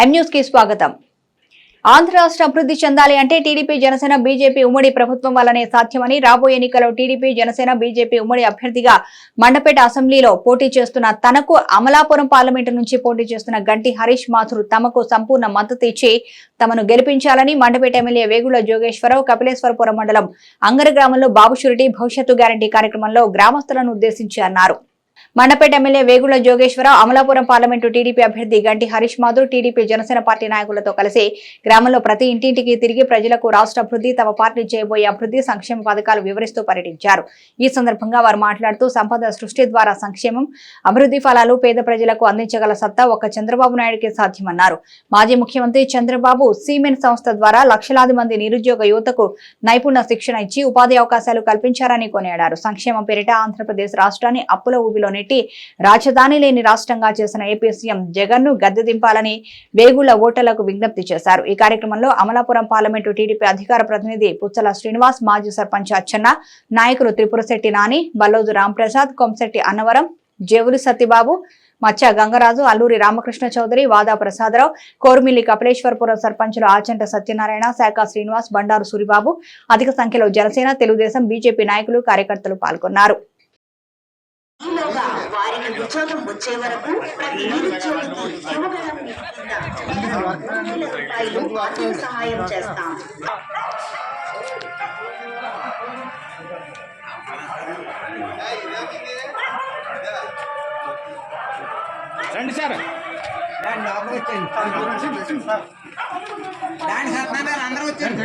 ఎం కి స్వాగతం. ఆంధ్ర రాష్ట్ర అభివృద్ధి చెందాలి అంటే టీడీపీ జనసేన బీజేపీ ఉమ్మడి ప్రభుత్వం వల్లనే సాధ్యమని రాబోయే ఎన్నికల్లో టీడీపీ జనసేన బీజేపీ ఉమ్మడి అభ్యర్థిగా మండపేట అసెంబ్లీలో పోటీ చేస్తున్న తనకు అమలాపురం పార్లమెంటు నుంచి పోటీ చేస్తున్న గంటి హరీష్ మాథుర్ తమకు సంపూర్ణ మద్దతు ఇచ్చి తమను గెలిపించాలని మండపేట ఎమ్మెల్యే వేగుల జోగేశ్వరరావు కపిలేశ్వరపురం మండలం అంగర గ్రామంలో బాబుశురిటీ భవిష్యత్తు గ్యారంటీ కార్యక్రమంలో గ్రామస్తులను ఉద్దేశించి అన్నారు. Mandapeta MLA Vegulla Jogeswararao Amalapuram parliament TDP అభ్యర్థి గంటి హరీష్ మాధుర్ టీడీపీ జనసేన పార్టీ నాయకులతో కలిసి గ్రామంలో ప్రతి ఇంటింటికి తిరిగి ప్రజలకు రాష్ట్ర అభివృద్ధి తమ పార్టీ చేయబోయే అభివృద్ధి సంక్షేమ పథకాలు వివరిస్తూ పర్యటించారు. ఈ సందర్భంగా వారు మాట్లాడుతూ సంపద సృష్టి ద్వారా సంక్షేమం అభివృద్ధి ఫలాలు పేద ప్రజలకు అందించగల సత్తా ఒక్క చంద్రబాబు నాయుడుకే సాధ్యమన్నారు. మాజీ ముఖ్యమంత్రి చంద్రబాబు సీమెన్ సంస్థ ద్వారా లక్షలాది మంది నిరుద్యోగ యువతకు నైపుణ్య శిక్షణ ఇచ్చి ఉపాధి అవకాశాలు కల్పించారని కొనియాడారు. సంక్షేమం పేరిట ఆంధ్రప్రదేశ్ రాష్ట్రాన్ని అప్పుల ఊబిలోనే నెట్టి రాజధాని లేని రాష్ట్రంగా చేసిన ఏపీ సీఎం జగన్ను గద్దె దింపాలని వేగుళ్ళ ఓటర్లకు విజ్ఞప్తి చేశారు. ఈ కార్యక్రమంలో అమలాపురం పార్లమెంటు టీడీపీ అధికార ప్రతినిధి పుచ్చల శ్రీనివాస్ మాజీ సర్పంచ్ అచ్చన్న నాయకులు త్రిపురశెట్టి నాని బల్లోజు రాంప్రసాద్ కొంశెట్టి అన్నవరం జేవులు సత్యబాబు మచ్చ గంగరాజు అల్లూరి రామకృష్ణ చౌదరి వాదా ప్రసాదరావు కోరుమిల్లి కపిలేశ్వరపురం సర్పంచులు ఆచంట సత్యనారాయణ శాఖ శ్రీనివాస్ బండారు సూరిబాబు అధిక సంఖ్యలో జనసేన తెలుగుదేశం బీజేపీ నాయకులు కార్యకర్తలు పాల్గొన్నారు. ఈలోగా వారికి ఉద్యోగం వచ్చే వరకు ప్రతి నిరుద్యోగికి యువగలం కింద రూపాయలు ఆర్థిక సహాయం చేస్తాం. రండి సార్. సత్యనారాయణ అందరూ వచ్చేయండి.